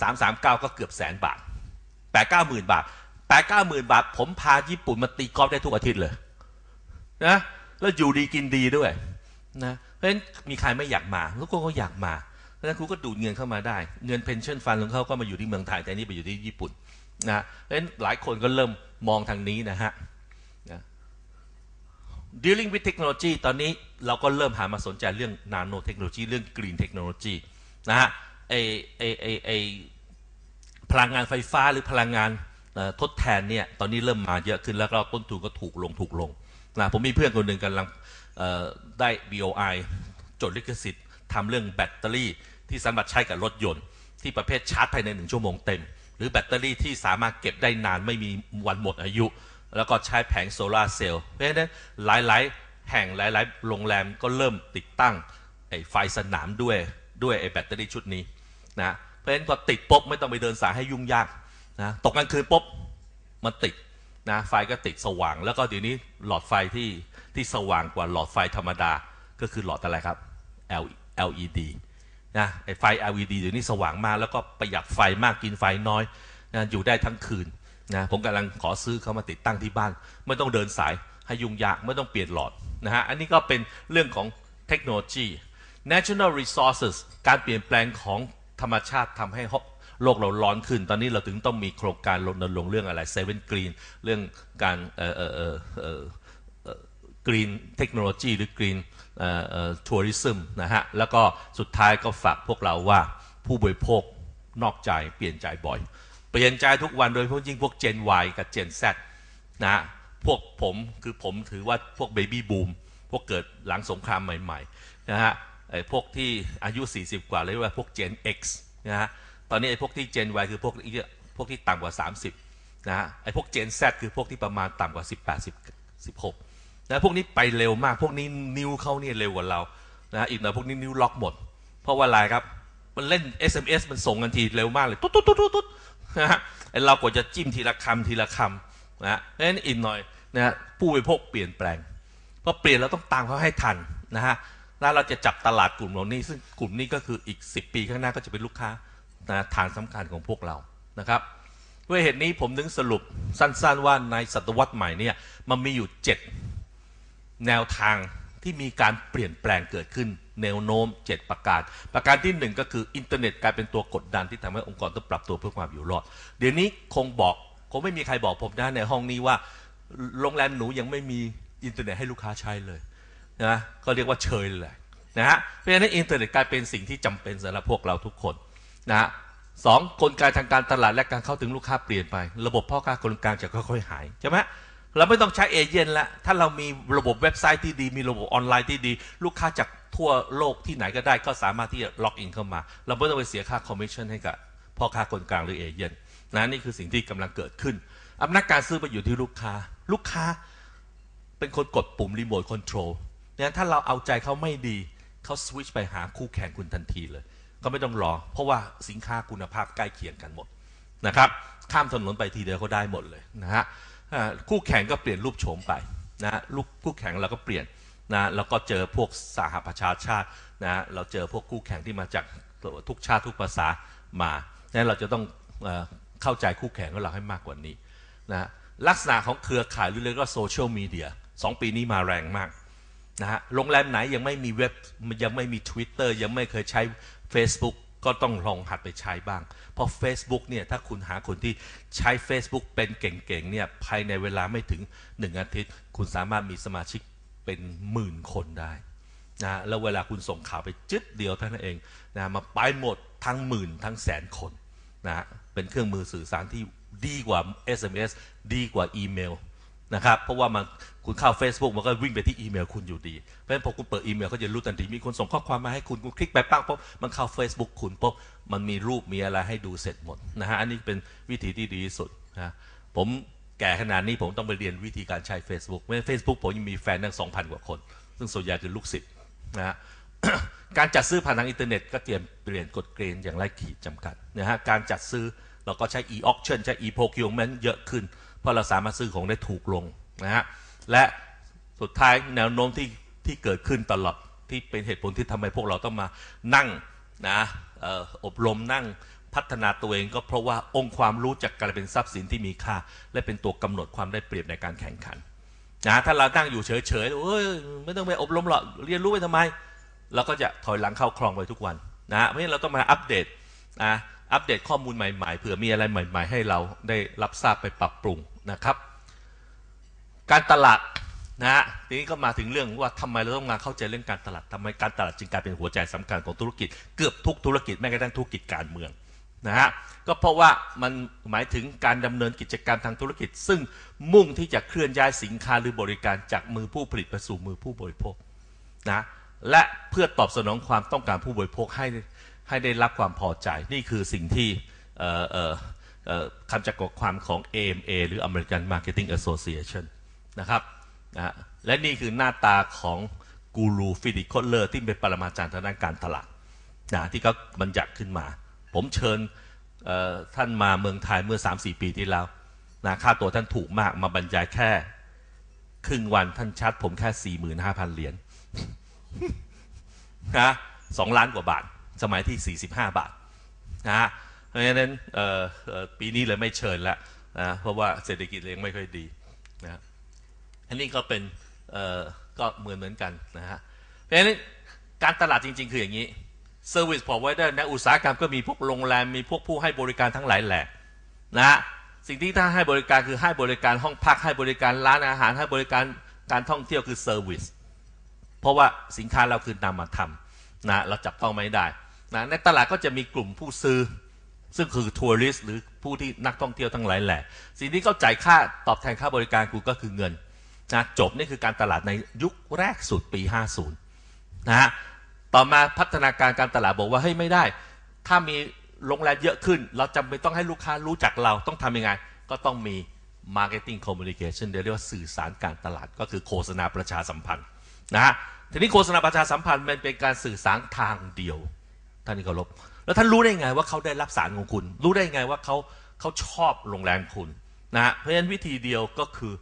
สามสามเก้าก็เกือบแสนบาทแปดเก้าหมื่นบาทแปดเก้าหมื่นบาท ผมพาญี่ปุ่นมาตีกอล์ฟได้ทุกอาทิตย์เลยนะแล้วอยู่ดีกินดีด้วยนะเพราะฉะนั้นมีใครไม่อยากมาทุกคนก็อยากมาเพราะฉะนั้นคุณก็ดูดเงินเข้ามาได้ เงินเพนชั่นฟันของเขาก็มาอยู่ที่เมืองไทยแต่นี่ไปอยู่ที่ญี่ปุ่นนะเพราะฉะนั้นหลายคนก็เริ่มมองทางนี้นะฮะ dealing with technology ตอนนี้เราก็เริ่มหามาสนใจเรื่อง nano technology เรื่อง green technology นะฮะ ไอไอไอไอพลังงานไฟฟ้าหรือพลังงานทดแทนเนี่ยตอนนี้เริ่มมาเยอะขึ้นแล้วก็ต้นทุนก็ถูกลงถูกลงนะผมมีเพื่อนคนหนึ่งกำลังได้ BOI จดลิขสิทธิ์ทำเรื่องแบตเตอรี่ที่สามารถใช้กับรถยนต์ ที่ประเภทชาร์จภายในหนึ่งชั่วโมงเต็ม หรือแบตเตอรี่ที่สามารถเก็บได้นานไม่มีวันหมดอายุ แล้วก็ใช้แผงโซลาเซลล์เพราะฉะนั้นหลาย ๆ แห่งหลาย ๆ โรงแรมก็เริ่มติดตั้งไฟสนามด้วยด้วยไอ้แบตเตอรี่ชุดนี้ นะเพราะฉะนั้นพอติดปุ๊บไม่ต้องไปเดินสายให้ยุ่งยากนะตกกลางคืนปุ๊บมันติดนะไฟก็ติดสว่าง แล้วก็เดี๋ยวนี้หลอดไฟที่ที่สว่างกว่าหลอดไฟธรรมดาก็คือหลอดอะไรครับ LED นะไอไฟ LED เดี๋ยวนี้สว่างมากแล้วก็ประหยัดไฟมากกินไฟน้อยนะอยู่ได้ทั้งคืนนะผมกำลังขอซื้อเขามาติดตั้งที่บ้าน ไม่ต้องเดินสายให้ยุ่งยากไม่ต้องเปลี่ยนหลอดนะฮะอันนี้ก็เป็นเรื่องของเทคโนโลยี natural resources การเปลี่ยนแปลงของ ธรรมชาติทำให้โลกเราร้อนขึ้น ตอนนี้เราถึงต้องมีโครงการรณรงค์เรื่องอะไร seven green เรื่องการเอ่อเอ่อเอ่อเอ่อ green technology หรือ green เอ่อเอ่อ tourism นะฮะ แล้วก็สุดท้ายก็ฝากพวกเราว่าผู้บริโภคนอกใจเปลี่ยนใจบ่อย เปลี่ยนใจทุกวันโดยเฉพาะยิ่งพวก Gen Y กับ Gen Z นะฮะพวกผมคือผมถือว่าพวก baby boom พวกเกิดหลังสงครามใหม่ๆนะฮะ ไอ้พวกที่อายุ 40 กว่าเรียกว่าพวก Gen X นะฮะตอนนี้ไอ้พวกที่ Gen Y คือพวกพวกที่ต่ำกว่า 30นะฮะไอ้พวก Gen Z คือพวกที่ประมาณต่ำกว่า 18 16นะพวกนี้ไปเร็วมากพวกนี้นิ้วเขาเนี่ยเร็วกว่าเรานะอีกหน่อยพวกนี้นิ้วล็อกหมด เพราะว่าอะไรครับมันเล่น SMS มันส่งกันทีเร็วมากเลยตุ๊ดตุ๊ดตุ๊ดตุ๊ดนะฮะไอ้เรากว่าจะจิ้มทีละคำทีละคำนะเพราะฉะนั้นอีกหน่อยนะฮะผู้บริโภคเปลี่ยนแปลงพอเปลี่ยนเราต้องตามเขาให้ทันนะฮะ แล้วเราจะจับตลาดกลุ่มเหล่านี้ ซึ่งกลุ่มนี้ก็คืออีก 10 ปีข้างหน้าก็จะเป็นลูกค้านะฐานสำคัญของพวกเรานะครับด้วยเหตุนี้ผมนึงสรุปสั้นๆว่าในศตวรรษใหม่เนี่ยมันมีอยู่ 7 แนวทางที่มีการเปลี่ยนแปลงเกิดขึ้นแนวโน้ม 7 ประการ ประการที่ 1 ก็คืออินเทอร์เน็ตกลายเป็นตัวกดดันที่ทำให้องค์กรต้องปรับตัวเพื่อความอยู่รอด เดี๋ยวนี้คงบอกคงไม่มีใครบอกผมนะในห้องนี้ว่าโรงแรมหนูยังไม่มีอินเทอร์เน็ตให้ลูกค้าใช้เลย นะก็เรียกว่าเชยเลยนะฮะเพราะฉะนั้นอินเทอร์เน็ตกลายเป็นสิ่งที่จำเป็นสำหรับพวกเราทุกคนนะฮะสองกลไกทางการตลาดและการเข้าถึงลูกค้าเปลี่ยนไป ระบบพ่อค้าคนกลางจะค่อยๆหายใช่ไหมเราไม่ต้องใช้เอเจนต์ละถ้าเรามีระบบเว็บไซต์ที่ดี มีระบบออนไลน์ที่ดี ลูกค้าจากทั่วโลกที่ไหนก็ได้ก็สามารถที่จะล็อกอินเข้ามา เราไม่ต้องไปเสียค่าคอมมิชชั่นให้กับพ่อค้าคนกลางหรือเอเจนต์นะนี่คือสิ่งที่กำลังเกิดขึ้นอำนาจการซื้อไปอยู่ที่ลูกค้า ลูกค้าเป็นคนกดปุ่มรีโมทคอนโทรล เนี่ยถ้าเราเอาใจเขาไม่ดีเขาสวิตช์ไปหาคู่แข่งคุณทันทีเลย ก็ไม่ต้องรอ เพราะว่าสินค้าคุณภาพใกล้เคียงกันหมดนะครับ ข้ามถนนไปทีเดียวเขาได้หมดเลยนะฮะคู่แข่งก็เปลี่ยนรูปโฉมไปนะลูกคู่แข่งเราก็เปลี่ยนนะแล้วก็เจอพวกสหประชาชาตินะเราเจอพวกคู่แข่งที่มาจากทุกชาติทุกภาษามาดังนั้นเราจะต้องเข้าใจคู่แข่งของเราให้มากกว่านี้นะลักษณะของเครือข่ายหรือเรียกว่าโซเชียลมีเดียสองปีนี้มาแรงมาก นะฮะโรงแรมไหนยังไม่มีเว็บยังไม่มี Twitter ยังไม่เคยใช้ Facebook ก็ต้องลองหัดไปใช้บ้าง เพราะ Facebook เนี่ยถ้าคุณหาคนที่ใช้ Facebook เป็นเก่งๆเนี่ยภายในเวลาไม่ถึงหนึ่งอาทิตย์ คุณสามารถมีสมาชิกเป็นหมื่นคนได้นะแล้วเวลาคุณส่งข่าวไปจึ๊ดเดียวเท่านั้นเองนะมาไปหมดทั้งหมื่นทั้งแสนคนนะเป็นเครื่องมือสื่อสารที่ดีกว่า SMS ดีกว่าอีเมล นะครับเพราะว่ามันคุณเข้า Facebook มันก็วิ่งไปที่อีเมลคุณอยู่ดี เพราะฉะนั้นพอคุณเปิดอีเมลเขาจะรู้ทันทีมีคนส่งข้อความมาให้คุณคุณคลิกไปปั้งปุ๊บมันเข้า Facebook คุณปุ๊บมันมีรูปมีอะไรให้ดูเสร็จหมดนะฮะอันนี้เป็นวิธีที่ดีที่สุดนะผมแก่ขนาดนี้ผมต้องไปเรียนวิธีการใช้ Facebook เพราะ Facebook ผมยังมีแฟนตั้งสองพันกว่าคน ซึ่งส่วนใหญ่คือลูกศิษย์นะฮะการจัดซื้อผ่านทางอินเทอร์เน็ตก็เตรียมเปลี่ยนกฎเกณฑ์อย่างไร้ขีดจำกัดนะฮะการจัดซื้อเราก็ใช้ e-auction ใช้ e-procurement เยอะขึ้น ราะเราสามารถซื้อของได้ถูกลงนะฮะและสุดท้ายแนวโน้มที่ที่เกิดขึ้นตลอดที่เป็นเหตุผลที่ทำให้พวกเราต้องมานั่งนะอบรมนั่งพัฒนาตัวเองก็เพราะว่าองค์ความรู้จักกลายเป็นทรัพย์สินที่มีค่า และเป็นตัวกำหนดความได้เปรียบในการแข่งขันนะถ้าเราตั้งอยู่เฉยๆเอ้ยไม่ต้องไปอบรมหรอกเรียนรู้ไปทำไม เราก็จะถอยหลังเข้าคลองไปทุกวันนะเพราะฉะนั้นเราต้องมาอัปเดตนะ อัปเดตข้อมูลใหม่ ๆ เผื่อมีอะไรใหม่ ๆ ให้เราได้รับทราบไปปรับปรุงนะครับ การตลาดนะฮะทีนี้ก็มาถึงเรื่องว่าทำไมเราต้องมาเข้าใจเรื่องการตลาดทำไมการตลาดจึงกลายเป็นหัวใจสำคัญของธุรกิจ เกือบทุกธุรกิจแม้กระทั่งธุรกิจการเมืองนะฮะก็เพราะว่ามันหมายถึงการดำเนินกิจการทางธุรกิจ ซึ่งมุ่งที่จะเคลื่อนย้ายสินค้าหรือบริการจากมือผู้ผลิตไปสู่มือผู้บริโภคนะและเพื่อตอบสนองความต้องการผู้บริโภคให้ ให้ได้รับความพอใจ นี่คือสิ่งที่คำจักรความของ AMA หรือ American Marketing Association นะครับนะและนี่คือหน้าตาของกูรูฟิลิปโคเลอร์ที่เป็นปรมาจารย์ทางด้านการตลาดนะที่เขาบัญญัติขึ้นมา ผมเชิญท่านมาเมืองไทยเมื่อ 3-4 ปีที่แล้วนะค่าตัวท่านถูกมากมาบรรยายแค่ ครึ่งวันท่านชัดผมแค่ 45,000 เหรียญนะสองล้านกว่าบาท สมัยที่ 45 บาทนะเพราะฉะนั้นปีนี้เลยไม่เชิญล้วนะเพราะว่าเศรษฐกิจยังไม่ค่อยดีนะอันนี้ก็เป็นก็เหมือนเหมือนกันนะฮะเพราะฉะนั้นการตลาดจริง ๆ คืออย่างนี้ Service Provider ในอุตสาหกรรมก็มีพวกโรงแรม มีพวกผู้ให้บริการทั้งหลายแหละนะฮะสิ่งที่ถ้าให้บริการคือให้บริการห้องพักให้บริการร้านอาหารให้บริการการท่องเที่ยวคือ Service เพราะว่าสินค้าเราคือนำมาทำนะเราจับต้องไม่ได้ นะในตลาดก็จะมีกลุ่มผู้ซื้อ ซึ่งคือทัวริสหรือผู้ที่นักท่องเที่ยวทั้งหลายแหละ สิ่งที่เขาจ่ายค่าตอบแทนค่าบริการกูก็คือเงินนะจบนี่คือการตลาดในยุคแรกสุดปี 50 นะฮะต่อมาพัฒนาการการตลาดบอกว่าเฮ้ยไม่ได้ ถ้ามีโรงแรมเยอะขึ้น เราจำเป็นต้องให้ลูกค้ารู้จักเราต้องทำยังไง ก็ต้องมี marketing communication เรียกว่าสื่อสารการตลาดก็คือโฆษณาประชาสัมพันธ์นะฮะทีนี้โฆษณาประชาสัมพันธ์มันเป็นการสื่อสารทางเดียว ท่านนี่เคารพแล้วท่านรู้ได้ไงว่าเขาได้รับสารของคุณ รู้ได้ไงว่าเขาเขาชอบโรงแรมคุณนะฮะเพราะฉะนั้นวิธีเดียวก็คือ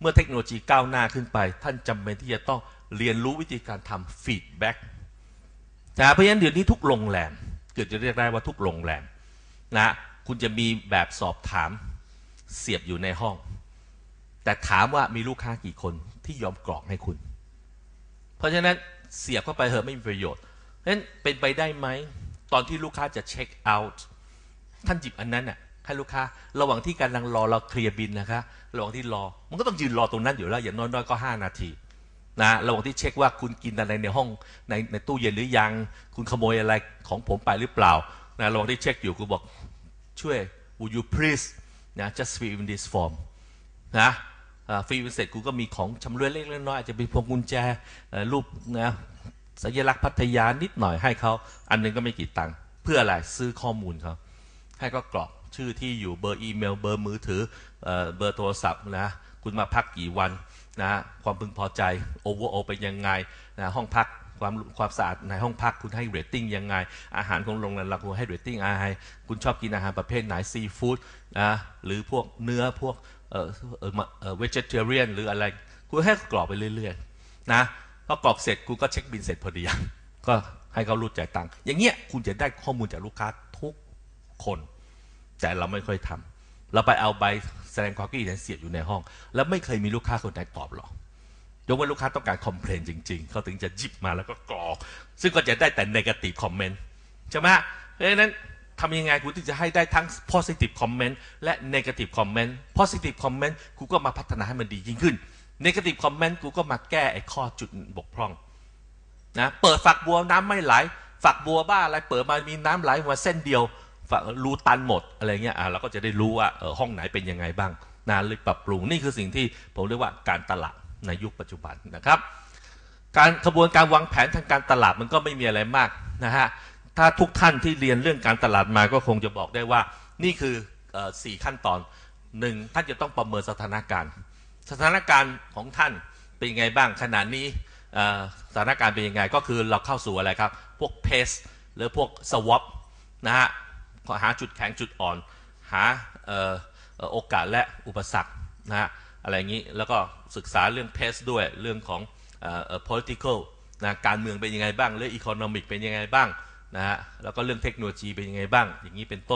เมื่อเทคโนโลยีก้าวหน้าขึ้นไป ท่านจำเป็นที่จะต้องเรียนรู้วิธีการทำฟีดแบ็กนะเพราะฉะนั้นเดี๋ยวนี้ทุกโรงแรมเกิดจะเรียกได้ว่าทุกโรงแรมนะคุณจะมีแบบสอบถามเสียบอยู่ในห้อง แต่ถามว่ามีลูกค้ากี่คนที่ยอมกรอกให้คุณ เพราะฉะนั้นเสียบเข้าไปเหอะไม่มีประโยชน์เนั้นเป็นไปได้ไหม ตอนที่ลูกค้าจะเช็คเอาท์ท่านจิบอันนั้นน่ะให้ลูกค้าระหว่างที่กำลังรอเราเคลียร์บินนะคะ ระหว่างที่รอ มันก็ต้องยืนรอตรงนั้นอยู่แล้ว อย่างน้อยๆก็ 5 นาทีนะระหว่างที่เช็คว่าคุณกินอะไรในห้องในในตู้เย็นหรือยัง คุณขโมยอะไรของผมไปหรือเปล่านะระหว่างที่เช็คอยู่กูบอกช่วย would you please นะ just fill in this form นะฟิลเสร็จกูก็มีของชำร่วยเล็กๆน้อยๆอาจจะเป็นพวงกุญแจรูปนะ สัญลักษณ์พัทยานิดหน่อยให้เขาอันนึงก็ไม่กี่ตังค์เพื่ออะไรซื้อข้อมูลเขาให้ก็กรอกชื่อที่อยู่เบอร์อีเมล เบอร์มือถือเบอร์โทรศัพท์นะคุณมาพักกี่วันนะความพึงพอใจโอเวอร์โอเป็นยังไงนะห้องพักความความสะอาดในห้องพักคุณให้เรตติ้งยังไง อาหารของโรงแรมเราคุณให้เรตติ้งอะไรคุณชอบกินอาหารประเภทไหนซีฟู้ดนะหรือพวกเนื้อพวกเออเออเวจิเทเรียนหรืออะไร คุณให้กรอกไปเรื่อยๆนะ พอกรอกเสร็จกูก็เช็คบินเสร็จพอดีก็ให้เขารู้จ่ายตังค์อย่างเงี้ยคุณจะได้ข้อมูลจากลูกค้าทุกคน แต่เราไม่ค่อยทำเราไปเอาใบแสดงความคิดเห็นเสียบอยู่ในห้อง แล้วไม่เคยมีลูกค้าคนไหนตอบหรอกยกเว้นลูกค้าต้องการคอมเพลนจริง ๆ เขาถึงจะจิบมาแล้วก็กรอก ซึ่งก็จะได้แต่ negative comment ใช่ไหมเพราะฉะนั้นทำยังไงคุณที่จะให้ได้ทั้ง positive comment และ negative comment positive comment กูก็มาพัฒนาให้มันดียิ่งขึ้น negative comment กูก็มาแก้ไอ้ข้อจุดบกพร่องนะเปิดฝักบัวน้ำไม่ไหล ฝักบัวบ้าอะไรเปิดมามีน้ำไหลมาเส้นเดียวฝักรูตันหมดอะไรเงี้ยอ่าเราก็จะได้รู้ว่าเออห้องไหนเป็นยังไงบ้างนะเลยปรับปรุงนี่คือสิ่งที่ผมเรียกว่าการตลาดในยุคปัจจุบันนะครับ การขบวนการวางแผนทางการตลาดมันก็ไม่มีอะไรมากนะฮะถ้าทุกท่านที่เรียนเรื่องการตลาดมาก็คงจะบอกได้ว่า นี่คือสี่ขั้นตอนหนึ่งท่านจะต้องประเมินสถานการณ์ สถานการณ์ของท่านเป็นยังไงบ้างขณะนี้สถานการณ์เป็นยังไงก็คือเราเข้าสู่อะไรครับ พวกเพสหรือพวกสวอปนะฮะหาจุดแข็งจุดอ่อน หาโอกาสและอุปสรรคนะฮะอะไรอย่างนี้แล้วก็ศึกษาเรื่องเพสด้วยเรื่องของ political นะการเมืองเป็นยังไงบ้างเรื่อง economic เป็นยังไงบ้างนะฮะแล้วก็เรื่องเทคโนโลยีเป็นยังไงบ้าง อย่างนี้เป็นต้น